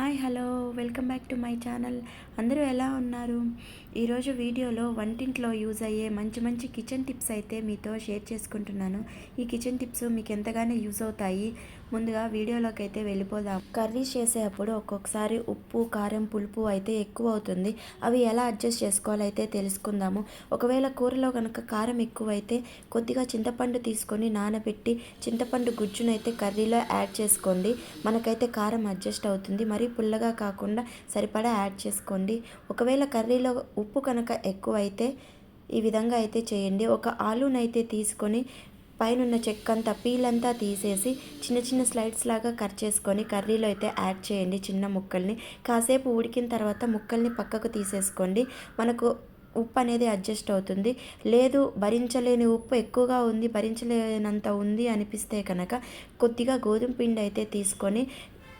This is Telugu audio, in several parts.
Hi hello welcome back to my channel. అందరూ ఎలా ఉన్నారు? ఈరోజు వీడియోలో వంటింట్లో యూజ్ అయ్యే మంచి మంచి కిచెన్ టిప్స్ అయితే మీతో షేర్ చేసుకుంటున్నాను. ఈ కిచెన్ టిప్స్ మీకు ఎంతగానో యూజ్ అవుతాయి. ముందుగా వీడియోలోకి అయితే వెళ్ళిపోదాం. కర్రీస్ చేసేటప్పుడు ఒక్కొక్కసారి ఉప్పు కారం పులుపు అయితే ఎక్కువ అవుతుంది అవి ఎలా అడ్జస్ట్ చేసుకోవాలో అయితే తెలుసుకుందాము. ఒకవేళ కూరలో కనుక కారం ఎక్కువైతే కొద్దిగా చింతపండు తీసుకొని నానబెట్టి చింతపండు గుజ్జునైతే కర్రీలో యాడ్ చేసుకోండి. మనకైతే కారం అడ్జస్ట్ అవుతుంది. మరీ పుల్లగా కాకుండా సరిపడా యాడ్ చేసుకోండి. ఒకవేళ కర్రీలో ఉప్పు కనుక ఎక్కువైతే ఈ విధంగా అయితే చేయండి. ఒక ఆలూనైతే తీసుకొని పైన చెక్క అంతా పీలంతా తీసేసి చిన్న చిన్న స్లైడ్స్ లాగా కట్ చేసుకొని కర్రీలో అయితే యాడ్ చేయండి చిన్న ముక్కల్ని. కాసేపు ఉడికిన తర్వాత ముక్కల్ని పక్కకు తీసేసుకోండి. మనకు ఉప్పు అనేది అడ్జస్ట్ అవుతుంది. లేదు భరించలేని ఉప్పు ఎక్కువగా ఉంది భరించలేనంత ఉంది అనిపిస్తే కనుక కొద్దిగా గోధుమ పిండి అయితే తీసుకొని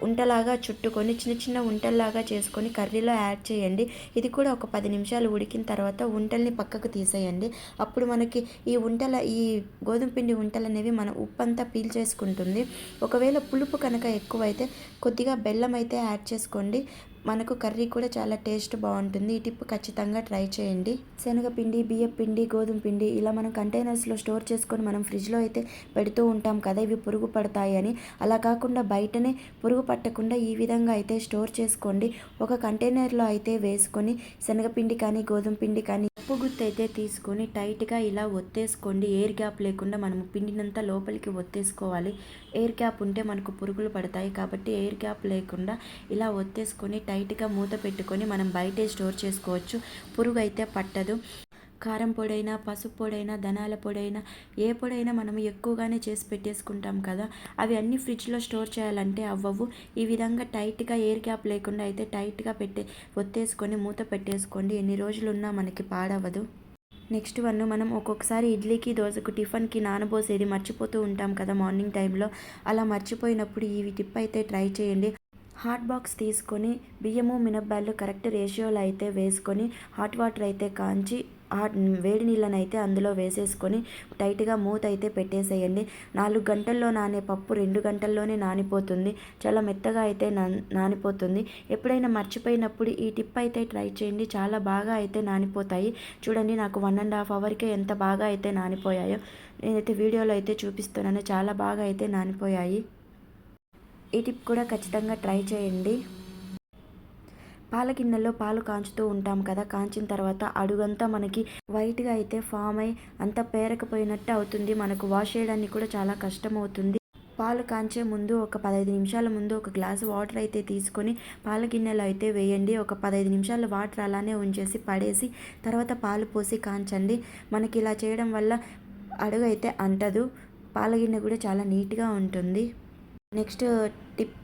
ఉంటలాగా చుట్టుకొని చిన్న చిన్న ఉంటల్లాగా చేసుకొని కర్రీలో యాడ్ చేయండి. ఇది కూడా ఒక పది నిమిషాలు ఉడికిన తర్వాత ఉంటల్ని పక్కకు తీసేయండి. అప్పుడు మనకి ఈ ఉంటల ఈ గోధుమ పిండి ఉంటలు అనేవి మన ఉప్పు అంతా పీల్చేసుకుంటుంది ఒకవేళ పులుపు కనుక ఎక్కువైతే కొద్దిగా బెల్లం అయితే యాడ్ చేసుకోండి. మనకు కర్రీ కూడా చాలా టేస్ట్ బాగుంటుంది. ఈ టిప్ ఖచ్చితంగా ట్రై చేయండి. శనగపిండి బియ్యం పిండి గోధుమ పిండి ఇలా మనం కంటైనర్స్లో స్టోర్ చేసుకొని మనం ఫ్రిడ్జ్లో అయితే పెడుతూ ఉంటాం కదా ఇవి పురుగు పడతాయి అని. అలా కాకుండా బయటనే పురుగు పట్టకుండా ఈ విధంగా అయితే స్టోర్ చేసుకోండి. ఒక కంటైనర్లో అయితే వేసుకొని శనగపిండి కానీ గోధుమ పిండి కానీ ఉప్పు గుత్తి అయితే తీసుకొని టైట్గా ఇలా ఒత్తేసుకోండి. ఎయిర్ గ్యాప్ లేకుండా మనము పిండినంతా లోపలికి ఒత్తేసుకోవాలి. ఎయిర్ గ్యాప్ ఉంటే మనకు పురుగులు పడతాయి కాబట్టి ఎయిర్ గ్యాప్ లేకుండా ఇలా ఒత్తేసుకొని టైట్గా మూత పెట్టుకొని మనం బయటే స్టోర్ చేసుకోవచ్చు. పురుగు అయితే పట్టదు. కారం పొడైనా పసుపు పొడైనా ధనాల పొడైనా ఏ పొడైనా మనం ఎక్కువగానే చేసి పెట్టేసుకుంటాం కదా. అవి అన్ని ఫ్రిడ్జ్లో స్టోర్ చేయాలంటే అవ్వవు. ఈ విధంగా టైట్గా ఎయిర్ క్యాప్ లేకుండా అయితే టైట్గా పెట్టే ఒత్తేసుకొని మూత పెట్టేసుకోండి. ఎన్ని రోజులు ఉన్నా మనకి పాడవదు నెక్స్ట్ వన్ మనం ఒక్కొక్కసారి ఇడ్లీకి దోశకు టిఫిన్కి నానబోసేది మర్చిపోతూ ఉంటాం కదా మార్నింగ్ టైంలో అలా మర్చిపోయినప్పుడు ఈ టిప్ అయితే ట్రై చేయండి. హాట్ బాక్స్ తీసుకొని బియ్యము మినప్పాలు కరెక్ట్ రేషియోలో అయితే వేసుకొని హాట్ వాటర్ అయితే కాంచి ఆ వేడి నీళ్ళని అయితే అందులో వేసేసుకొని టైట్గా మూత అయితే పెట్టేసేయండి. నాలుగు గంటల్లో నానే పప్పు రెండు గంటల్లోనే నానిపోతుంది. చాలా మెత్తగా అయితే నానిపోతుంది. ఎప్పుడైనా మర్చిపోయినప్పుడు ఈ టిప్ అయితే ట్రై చేయండి. చాలా బాగా అయితే నానిపోతాయి. చూడండి నాకు వన్ అండ్ హాఫ్ అవర్కే ఎంత బాగా అయితే నానిపోయాయో. నేనైతే వీడియోలో అయితే చూపిస్తున్నాను. చాలా బాగా అయితే నానిపోయాయి. ఈ టిప్ కూడా ఖచ్చితంగా ట్రై చేయండి. పాల గిన్నెలో పాలు కాంచుతూ ఉంటాం కదా కాంచిన తర్వాత అడుగంతా మనకి వైట్గా అయితే ఫామ్ అయి అంతా పేరకపోయినట్టు అవుతుంది. మనకు వాష్ చేయడానికి కూడా చాలా కష్టం అవుతుంది పాలు కాంచే ముందు ఒక పదహైదు నిమిషాల ముందు ఒక గ్లాసు వాటర్ అయితే తీసుకొని పాల గిన్నెలో అయితే వేయండి. ఒక పదహైదు నిమిషాల వాటర్ అలానే ఉంచేసి పడేసి తర్వాత పాలు పోసి కాంచండి. మనకి ఇలా చేయడం వల్ల అడుగు అయితే అంటదు. పాల గిన్నె కూడా చాలా నీట్గా ఉంటుంది. నెక్స్ట్ టిప్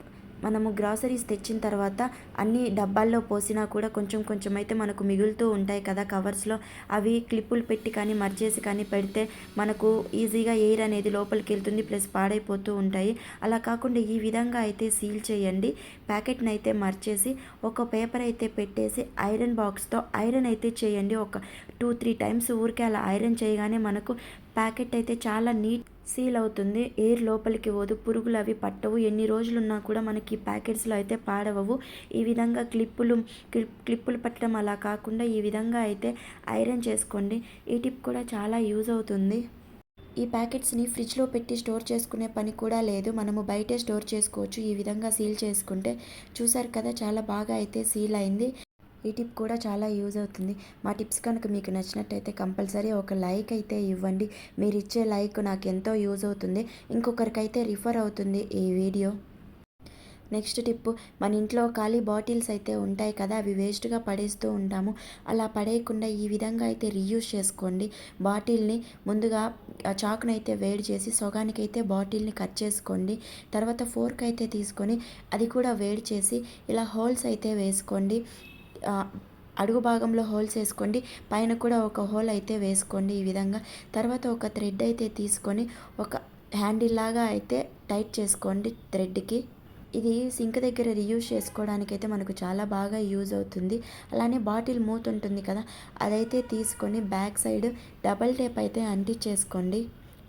మనము గ్రాసరీస్ తెచ్చిన తర్వాత అన్ని డబ్బాల్లో పోసినా కూడా కొంచెం కొంచెం అయితే మనకు మిగులుతూ ఉంటాయి కదా కవర్స్లో. అవి క్లిప్పులు పెట్టి కానీ మర్చేసి కానీ పెడితే మనకు ఈజీగా ఎయిర్ అనేది లోపలికి వెళ్తుంది ప్లస్ పాడైపోతూ ఉంటాయి. అలా కాకుండా ఈ విధంగా అయితే సీల్ చేయండి. ప్యాకెట్ని అయితే మర్చేసి ఒక పేపర్ అయితే పెట్టేసి ఐరన్ బాక్స్తో ఐరన్ అయితే చేయండి. ఒక టూ త్రీ టైమ్స్ ఊరికే అలా ఐరన్ చేయగానే మనకు ప్యాకెట్ అయితే చాలా నీట్ సీల్ అవుతుంది ఎయిర్ లోపలికి పోదు. పురుగులు అవి పట్టవు. ఎన్ని రోజులున్నా కూడా మనకి ప్యాకెట్స్లో అయితే పాడవవు. ఈ విధంగా క్లిప్పులు క్లిప్పులు పట్టడం అలా కాకుండా ఈ విధంగా అయితే ఐరన్ చేసుకోండి. ఈ టిప్ కూడా చాలా యూజ్ అవుతుంది. ఈ ప్యాకెట్స్ని ఫ్రిడ్జ్లో పెట్టి స్టోర్ చేసుకునే పని కూడా లేదు. మనము బయటే స్టోర్ చేసుకోవచ్చు. ఈ విధంగా సీల్ చేసుకుంటే. చూసారు కదా చాలా బాగా అయితే సీల్ అయింది. ఈ టిప్ కూడా చాలా యూజ్ అవుతుంది. మా టిప్స్ కనుక మీకు నచ్చినట్టయితే కంపల్సరీ ఒక లైక్ అయితే ఇవ్వండి. మీరు ఇచ్చే లైక్ నాకు ఎంతో యూజ్ అవుతుంది. ఇంకొకరికైతే రిఫర్ అవుతుంది ఈ వీడియో. నెక్స్ట్ టిప్ మన ఇంట్లో ఖాళీ బాటిల్స్ అయితే ఉంటాయి కదా అవి వేస్ట్గా పడేస్తూ ఉంటాము. అలా పడేయకుండా ఈ విధంగా అయితే రీయూజ్ చేసుకోండి. బాటిల్ని ముందుగా చాకుని అయితే వేడి చేసి సొగానికైతే బాటిల్ని కట్ చేసుకోండి. తర్వాత ఫోర్క్ అయితే తీసుకొని అది కూడా వేడి చేసి ఇలా హోల్స్ అయితే వేసుకోండి. అడుగు భాగంలో హోల్స్ వేసుకోండి పైన కూడా ఒక హోల్ అయితే వేసుకోండి ఈ విధంగా. తర్వాత ఒక థ్రెడ్ అయితే తీసుకొని ఒక హ్యాండిల్ లాగా అయితే టైట్ చేసుకోండి థ్రెడ్కి. ఇది సింక్ దగ్గర రియూజ్ చేసుకోవడానికి అయితే మనకు చాలా బాగా యూజ్ అవుతుంది. అలానే బాటిల్ మూత ఉంటుంది కదా అదైతే తీసుకొని బ్యాక్ సైడ్ డబల్ టేప్ అయితే అంటించేసుకోండి.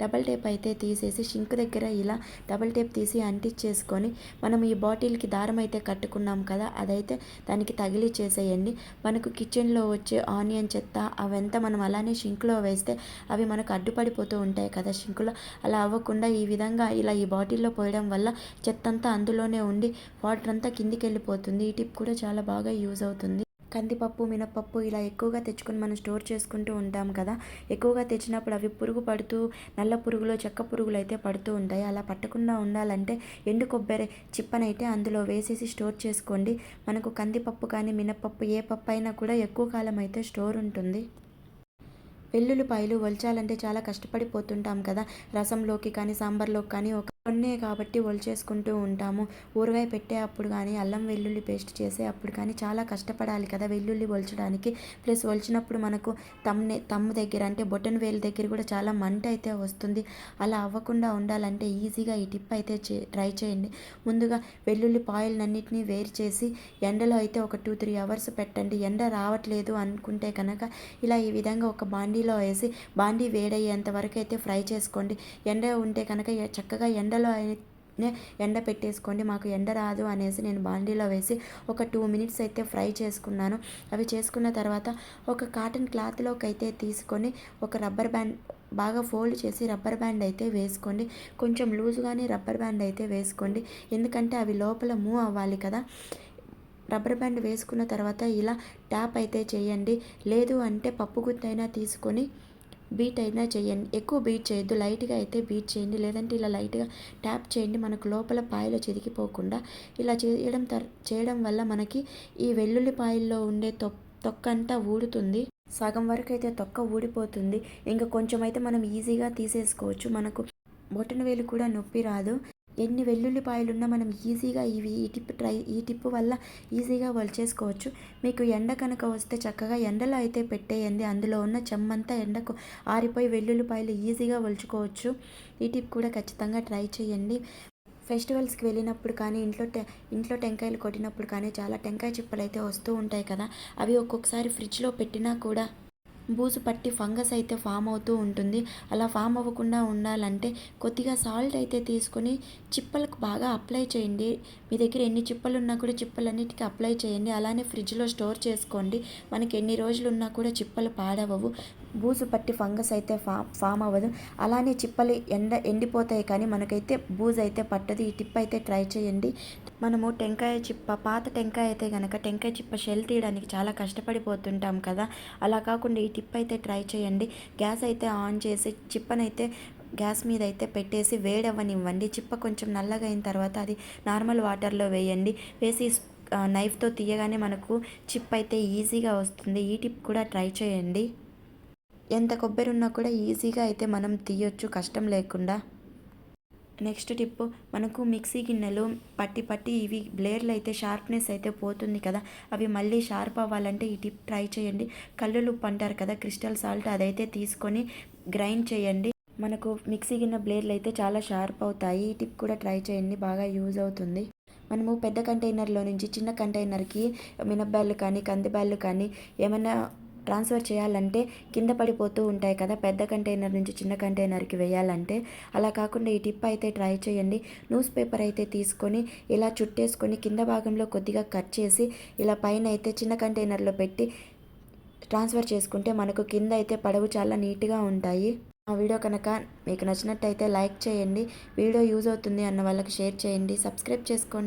డబల్ టేప్ అయితే తీసేసి షింక్ దగ్గర ఇలా డబల్ టేప్ తీసి అంటించేసుకొని మనం ఈ బాటిల్కి దారం అయితే కట్టుకున్నాం కదా అదైతే దానికి తగిలి చేసేయండి మనకు కిచెన్లో వచ్చే ఆనియన్ చెత్త అవంతా మనం అలానే షింక్లో వేస్తే అవి మనకు అడ్డుపడిపోతూ ఉంటాయి కదా షింకులో అలా అవ్వకుండా ఈ విధంగా ఇలా ఈ బాటిల్లో పోయడం వల్ల చెత్త అంతా అందులోనే ఉండి వాటర్ అంతా కిందికి వెళ్ళిపోతుంది ఈ టిప్ కూడా చాలా బాగా యూజ్ అవుతుంది. కందిపప్పు మినపప్పు ఇలా ఎక్కువగా తెచ్చుకొని మనం స్టోర్ చేసుకుంటూ ఉంటాం కదా. ఎక్కువగా తెచ్చినప్పుడు అవి పురుగు పడుతూ నల్ల పురుగులు చెక్క పురుగులు అయితే పడుతూ ఉంటాయి. అలా పట్టకుండా ఉండాలంటే ఎండు కొబ్బరి చిప్పనైతే అందులో వేసేసి స్టోర్ చేసుకోండి. మనకు కందిపప్పు కానీ మినపప్పు ఏ పప్పు అయినా కూడా ఎక్కువ కాలం అయితే స్టోర్ ఉంటుంది. వెల్లుల్లిపాయలు వల్చాలంటే చాలా కష్టపడిపోతుంటాం కదా. రసంలోకి కానీ సాంబార్లోకి కానీ ఒక కొన్నే కాబట్టి ఒలిచేసుకుంటూ ఉంటాము. ఊరగాయ పెట్టే అప్పుడు కానీ అల్లం వెల్లుల్లి పేస్ట్ చేసే అప్పుడు కానీ చాలా కష్టపడాలి కదా వెల్లుల్లి ఒలచడానికి. ప్లస్ ఒలిచినప్పుడు మనకు తమ్నే తమ్ము దగ్గర అంటే బొటన్ వేలు దగ్గర కూడా చాలా మంట అయితే వస్తుంది. అలా అవ్వకుండా ఉండాలంటే ఈజీగా ఈ టిప్ అయితే చే ట్రై చేయండి. ముందుగా వెల్లుల్లి పాయలన్నింటినీ వేరు చేసి ఎండలో అయితే ఒక టూ త్రీ అవర్స్ పెట్టండి. ఎండ రావట్లేదు అనుకుంటే కనుక ఇలా ఈ విధంగా ఒక బాండీలో వేసి బాండీ వేడయ్యేంత వరకు అయితే ఫ్రై చేసుకోండి. ఎండ ఉంటే కనుక చక్కగా ఎండ ఎండలో అయితే ఎండ పెట్టేసుకోండి మాకు ఎండ రాదు అనేసి నేను బాండీలో వేసి ఒక టూ మినిట్స్ అయితే ఫ్రై చేసుకున్నాను. అవి చేసుకున్న తర్వాత ఒక కాటన్ క్లాత్లోకి అయితే తీసుకొని ఒక రబ్బర్ బ్యాండ్ బాగా ఫోల్డ్ చేసి రబ్బర్ బ్యాండ్ అయితే వేసుకోండి. కొంచెం లూజ్గానే రబ్బర్ బ్యాండ్ అయితే వేసుకోండి. ఎందుకంటే అవి లోపల మూవ్ అవ్వాలి కదా. రబ్బర్ బ్యాండ్ వేసుకున్న తర్వాత ఇలా ట్యాప్ అయితే చేయండి. లేదు అంటే పప్పు గుత్తైనా తీసుకొని బీట్ అయినా చేయండి. ఎక్కువ బీట్ చేయొద్దు. లైట్గా అయితే బీట్ చేయండి. లేదంటే ఇలా లైట్గా ట్యాప్ చేయండి. మనకు లోపల పాయలు చిరిగిపోకుండా ఇలా చేయడం చేయడం వల్ల మనకి ఈ వెల్లుల్లిపాయల్లో ఉండే తొ తొక్కంతా ఊడుతుంది. సగం వరకు అయితే తొక్క ఊడిపోతుంది. ఇంకా కొంచెం అయితే మనం ఈజీగా తీసేసుకోవచ్చు. మనకు బొటన వేలు కూడా నొప్పి రాదు. ఎన్ని వెల్లుల్లిపాయలున్నా మనం ఈజీగా ఇవి ఈ టిప్ ట్రై ఈ టిప్ వల్ల ఈజీగా వలిచేసుకోవచ్చు మీకు ఎండ కనుక వస్తే చక్కగా ఎండలో అయితే పెట్టేయండి. అందులో ఉన్న చెమ్మంతా ఎండకు ఆరిపోయి వెల్లుల్లిపాయలు ఈజీగా వలుచుకోవచ్చు ఈ టిప్ కూడా ఖచ్చితంగా ట్రై చేయండి. ఫెస్టివల్స్కి వెళ్ళినప్పుడు కానీ ఇంట్లో టె ఇంట్లో టెంకాయలు కొట్టినప్పుడు కానీ చాలా టెంకాయ చిప్పలు అయితే వస్తూ ఉంటాయి కదా. అవి ఒక్కొక్కసారి ఫ్రిడ్జ్లో పెట్టినా కూడా బూజు పట్టి ఫంగస్ అయితే ఫామ్ అవుతూ ఉంటుంది. అలా ఫామ్ అవ్వకుండా ఉండాలంటే కొద్దిగా సాల్ట్ అయితే తీసుకొని చిప్పలకు బాగా అప్లై చేయండి. మీ దగ్గర ఎన్ని చిప్పలు ఉన్నా కూడా చిప్పలన్నిటికీ అప్లై చేయండి. అలానే ఫ్రిడ్జ్లో స్టోర్ చేసుకోండి. మనకి ఎన్ని రోజులు ఉన్నా కూడా చిప్పలు పాడవవు. బూజు పట్టి ఫంగస్ అయితే ఫా ఫామ్ అవ్వదు. అలానే చిప్పలు ఎండ ఎండిపోతాయి కానీ మనకైతే బూజు అయితే పట్టదు. ఈ టిప్ అయితే ట్రై చేయండి. మనము టెంకాయ చిప్ప పాత టెంకాయ అయితే కనుక టెంకాయ చిప్ప షెల్ తీయడానికి చాలా కష్టపడిపోతుంటాం కదా. అలా కాకుండా ఈ టిప్ అయితే ట్రై చేయండి. గ్యాస్ అయితే ఆన్ చేసి చిప్పనైతే గ్యాస్ మీద అయితే పెట్టేసి వేడవ్వనివ్వండి. చిప్ప కొంచెం నల్లగా అయిన తర్వాత అది నార్మల్ వాటర్లో వేయండి. వేసి నైఫ్తో తీయగానే మనకు చిప్ అయితే ఈజీగా వస్తుంది. ఈ టిప్ కూడా ట్రై చేయండి. ఎంత కొబ్బరి ఉన్నా కూడా ఈజీగా అయితే మనం తీయొచ్చు. కష్టం లేకుండా. నెక్స్ట్ టిప్ మనకు మిక్సీ గిన్నెలు పట్టి పట్టి ఇవి బ్లేర్లు అయితే షార్ప్నెస్ అయితే పోతుంది కదా. అవి మళ్ళీ షార్ప్ అవ్వాలంటే ఈ టిప్ ట్రై చేయండి. కళ్ళు ఉప్పు అంటారు కదా క్రిస్టల్ సాల్ట్ అదైతే తీసుకొని గ్రైండ్ చేయండి. మనకు మిక్సీ గిన్నె బ్లేర్లు అయితే చాలా షార్ప్ అవుతాయి. ఈ టిప్ కూడా ట్రై చేయండి బాగా యూజ్ అవుతుంది. మనము పెద్ద కంటైనర్లో నుంచి చిన్న కంటైనర్కి మినప్బ్యాళ్ళు కానీ కందిబ్యాళ్ళు కానీ ఏమైనా ట్రాన్స్ఫర్ చేయాలంటే కింద పడిపోతూ ఉంటాయి కదా పెద్ద కంటైనర్ నుంచి చిన్న కంటైనర్కి వేయాలంటే. అలా కాకుండా ఈ టిప్ అయితే ట్రై చేయండి. న్యూస్ పేపర్ అయితే తీసుకొని ఇలా చుట్టేసుకొని కింద భాగంలో కొద్దిగా కట్ చేసి ఇలా పైన అయితే చిన్న కంటైనర్లో పెట్టి ట్రాన్స్ఫర్ చేసుకుంటే మనకు కింద అయితే పడవు చాలా నీట్గా ఉంటాయి. ఆ వీడియో కనుక మీకు నచ్చినట్టయితే లైక్ చేయండి. వీడియో యూజ్ అవుతుంది అన్న వాళ్ళకి షేర్ చేయండి. సబ్స్క్రైబ్ చేసుకోండి.